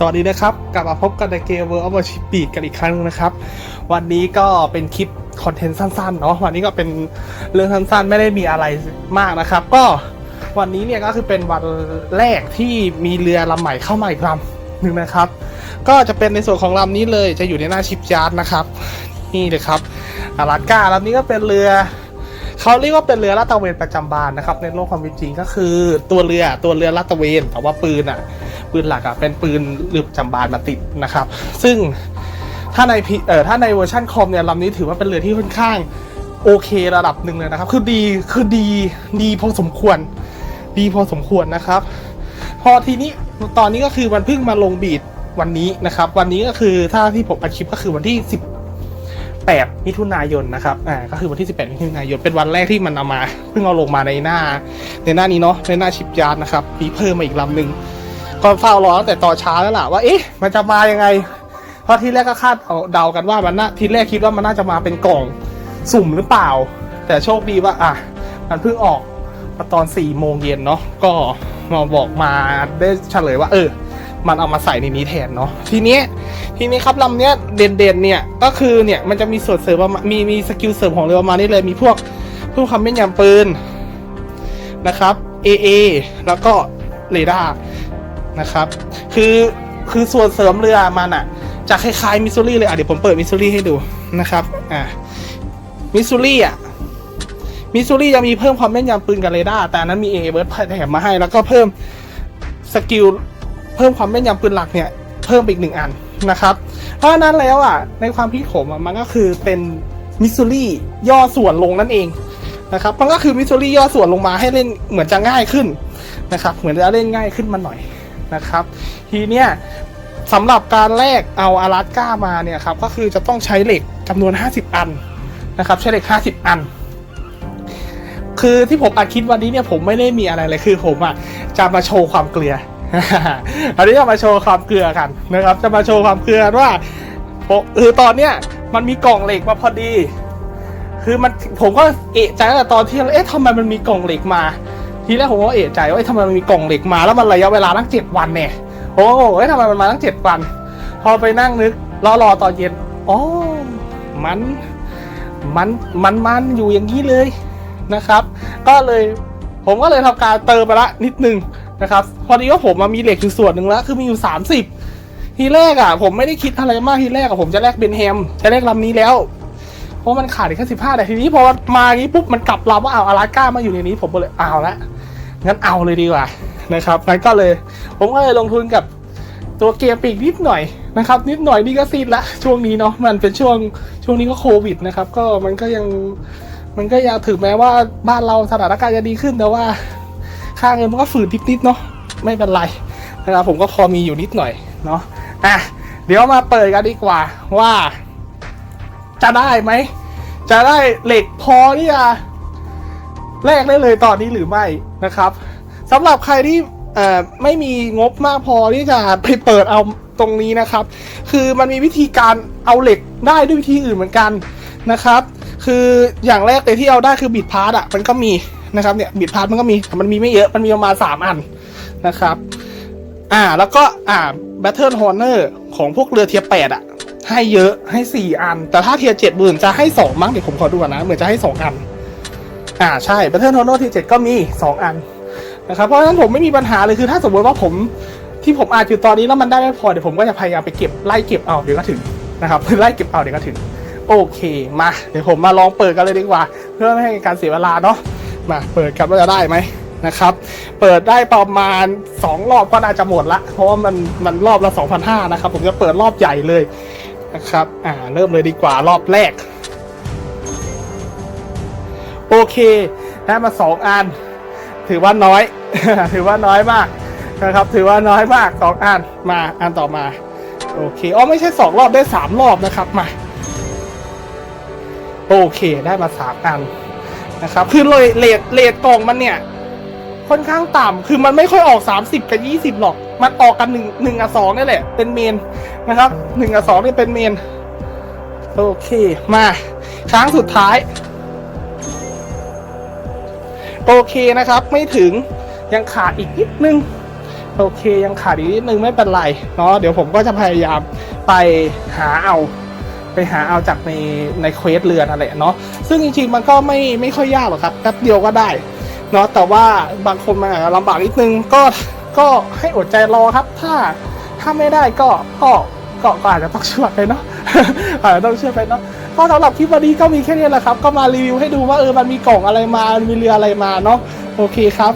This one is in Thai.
สวัสดีนะครับ กลับมาพบกันในเกม World of Warship Beat กันอีกครั้งหนึงนะครับ วันนี้ก็เป็นคลิปคอนเทนต์สั้นๆเนาะวันนี้ก็เป็นเรื่องสั้นๆ ไม่ได้มีอะไรมากนะครับ ก็วันนี้เนี่ยก็คือเป็นวันแรกที่มีเรือลำใหม่เข้ามาอีกลำหนึ่งนะครับ ก็จะเป็นในส่วนของลำนี้เลยจะอยู่ในหน้าชิปยาร์ดนะครับ นี่เลยครับอาราก้าลำนี้ก็เป็นเรือเขาเรียกว่าเป็นเรือลาดตระเวนประจำบานนะครับ ในโลกความเป็นจริงก็คือตัวเรือตัวเรือลาดตระเวนแต่ว่าปืนอะ ปืนหลักอะเป็นปืนเรือประจำบานมาติดนะครับ ซึ่งถ้าในเอ่อถ้าในเวอร์ชันคอมเนี่ยลำนี้ถือว่าเป็นเรือที่ค่อนข้างโอเคระดับหนึ่งเลยนะครับ คือดีคือดีดีพอสมควร ดีพอสมควรนะครับ พอทีนี้ตอนนี้ก็คือมันเพิ่งมาลงบีดวันนี้นะครับ วันนี้ก็คือถ้าที่ผมอัดคลิปก็คือวันที่ 18 มิถุนายนนะครับอ่าก็คือวันที่ 18 มิถุนายนเป็นวันแรกที่มันเอามา เพิ่งเอาลงมาในหน้า ในหน้านี้เนาะในหน้าชิปยาร์ดนะครับมีเพิ่มมาอีกลำหนึ่ง ก็เฝ้ารอตั้งแต่ตอนเช้าแล้วล่ะว่าเอ๊ะมันจะมายังไง เพราะที่แรกก็คาดเดากันว่ามันน่าทีแรกคิดว่ามันน่าจะมาเป็นกล่องสุ่มหรือเปล่า แต่โชคดีว่าอะมันเพิ่งออกมาตอน4โมงเย็นเนาะก็มาบอกมาได้เฉลยว่า เออ มันเอามาใส่ในนี้แทนเนาะทีเนี้ยทีนี้ครับลำเนี้ยเด่นๆเนี่ยก็คือเนี่ยมันจะมีส่วนเสริมมีมีสกิลเสริมของเรือประมาณนี้เลยมีพวกเพิ่มความแม่นยำปืนนะครับ AA แล้วก็เรดาร์ นะครับ คือคือส่วนเสริมเรือมันอะจะคล้ายๆมิสซูรี่เลยอะเดี๋ยวผมเปิดมิสซูรี่ให้ดูนะครับอะมิสซูรี่อะมิสซูรี่ยังมีเพิ่มความแม่นยำปืนกับเรดาร์แต่นั้นมี AA เบิร์ดแถมมาให้ แล้วก็เพิ่มสกิลเพิ่มความแม่นยำปืนหลักเนี่ยเพิ่มไปอีกหนึ่งอันนะครับ เพราะนั้นแล้วอะในความคิดผมอะมันก็คือเป็นมิสซูรี่ย่อส่วนลงนั่นเองนะครับมันก็คือมิสซูรี่ย่อส่วนลงมาให้เล่นเหมือนจะง่ายขึ้นนะครับเหมือนจะเล่นง่ายขึ้นมาหน่อย นะครับ ทีเนี้ยสำหรับการแลกเอาอาราสก้ามาเนี่ยครับก็คือจะต้องใช้เหล็กจำนวน 50 อันนะครับ ใช้เหล็ก 50 อัน คือที่ผมอัดคลิปวันนี้เนี่ยผมไม่ได้มีอะไรเลยคือผมอะจะมาโชว์ความเกลืออันนี้จะมาโชว์ความเกลือกันนะครับ จะมาโชว์ความเกลือว่าคือตอนเนี้ยมันมีกล่องเหล็กมาพอดี คือมันผมก็เอะใจตั้งแต่ตอนที่เอ๊ะทำไมมันมีกล่องเหล็กมา ทีแรกผมก็เอะใจว่าทำไมมันมีกล่องเหล็กมาแล้วมันระยะเวลาตั้งเจ็ดวันเนี่ยโอ้โหทำไมมันมาตั้งเจ็ดวัน พอไปนั่งนึกรอรอตอนเย็นอ๋อมันมันมันมันอยู่อย่างนี้เลยนะครับ ก็เลยผมก็เลยทำการเติมไปละนิดนึงนะครับ พอดีว่าผมมามีเหล็กอยู่ส่วนหนึ่งแล้วคือมีอยู่ 30 ทีแรกอะ ผมไม่ได้คิดอะไรมากทีแรกอะผมจะแลกเบนแฮมจะแลกลำนี้แล้วเพราะมันขาดแค่สิบห้าแต่ทีนี้พอมาอย่างนี้ปุ๊บมันกลับลำว่าเอาอาราก้ามาอยู่ในนี้ผมก็เลยเอาละ งั้นเอาเลยดีกว่านะครับงั้นก็เลย ผมก็เลยลงทุนกับตัวเกียร์ปีกนิดหน่อยนะครับ นิดหน่อยนี่ก็ซีดละช่วงนี้เนาะมันเป็นช่วงช่วงนี้ก็โควิดนะครับ ก็มันก็ยังมันก็ยังถึงแม้ว่าบ้านเราสถานการณ์จะดีขึ้นแต่ว่า ค่าเงินมันก็ฝืนนิดๆเนาะไม่เป็นไรนะครับผมก็พอมีอยู่นิดหน่อยเนาะอะเดี๋ยวมาเปิดกันดีกว่าว่า จะได้ไหม จะได้เหล็กพอที่จะ แลกได้เลยตอนนี้หรือไม่นะครับสำหรับใครที่ไม่มีงบมากพอที่จะไปเปิดเอาตรงนี้นะครับ คือมันมีวิธีการเอาเหล็กได้ด้วยวิธีอื่นเหมือนกันนะครับ คืออย่างแรกเลยที่เอาได้คือบิดพาร์ตอะมันก็มีนะครับเนี่ยบิดพาร์ตมันก็มีแต่มันมีไม่เยอะมันมีประมาณสามอันนะครับ อ่าแล้วก็อ่า Battle Horner ของพวกเรือเทียแปดอะให้เยอะให้สี่อัน แต่ถ้าเทียเจ็ดหมื่นจะให้สองมั้งเดี๋ยวผมขอดูก่อนนะเหมือนจะให้สองอัน อ่าใช่ Battle Horner เทียเจ็ดก็มีสองอันนะครับเพราะฉะนั้นผมไม่มีปัญหาเลยคือถ้าสมมติว่าผมที่ผมอาจอยู่ตอนนี้แล้วมันได้ไม่พอเดี๋ยวผมก็จะพยายามไปเก็บไล่เก็บเอาเดี๋ยวก็ถึงนะครับไล่เก็บเอาเดี๋ยวก็ถึง โอเคมาเดี๋ยวผมมาลองเปิดกันเลยดีกว่า เพื่อไม่ให้การเสียเวลาเนาะมาเปิดกันว่าจะได้ไหมนะครับ เปิดได้ประมาณ 2 รอบก็น่าจะหมดละ เพราะว่ามันมันรอบละ2,500นะครับ ผมจะเปิดรอบใหญ่เลยนะครับ อ่า เริ่มเลยดีกว่ารอบแรก โอเคได้มา2อัน ถือว่าน้อย ถือว่าน้อยมากนะครับ ถือว่าน้อยมากสองอันมาอันต่อมา โอเคอ๋อไม่ใช่สองรอบได้สามรอบนะครับมาโอเคได้มาสามอันนะครับ คือเลยเลทเลทกล่องมันเนี่ย ค่อนข้างต่ำคือมันไม่ค่อยออก30กับ20หรอก มันออกกันหนึ่งหนึ่งกับสองนี่แหละ เป็นเมนนะครับหนึ่งกับสองนี่เป็นเมน โอเคมา ครั้งสุดท้าย โอเคนะครับ ไม่ถึงยังขาดอีกนิดนึง โอเคยังขาดอีกนิดนึงไม่เป็นไรเนาะเดี๋ยวผมก็จะพยายามไปหาเอา ไปหาเอาจากในในเควสเรือนั่นแหละเนาะซึ่งจริงๆมันก็ไม่ไม่ค่อยยากหรอกครับแป๊บเดียวก็ได้เนาะแต่ว่าบางคนมันอาจจะลำบากนิดนึงก็ก็ให้อดใจรอครับ ถ้าถ้าไม่ได้ก็ก็ก็ก็อาจจะต้องเชื่อไปเนาะอาจจะต้องเชื่อไปเนาะ ก็สำหรับคลิปวันนี้ก็มีแค่นี้แหละครับ ก็มารีวิวให้ดูว่าเออมันมีกล่องอะไรมา มีเรืออะไรมาเนาะ โอเคครับ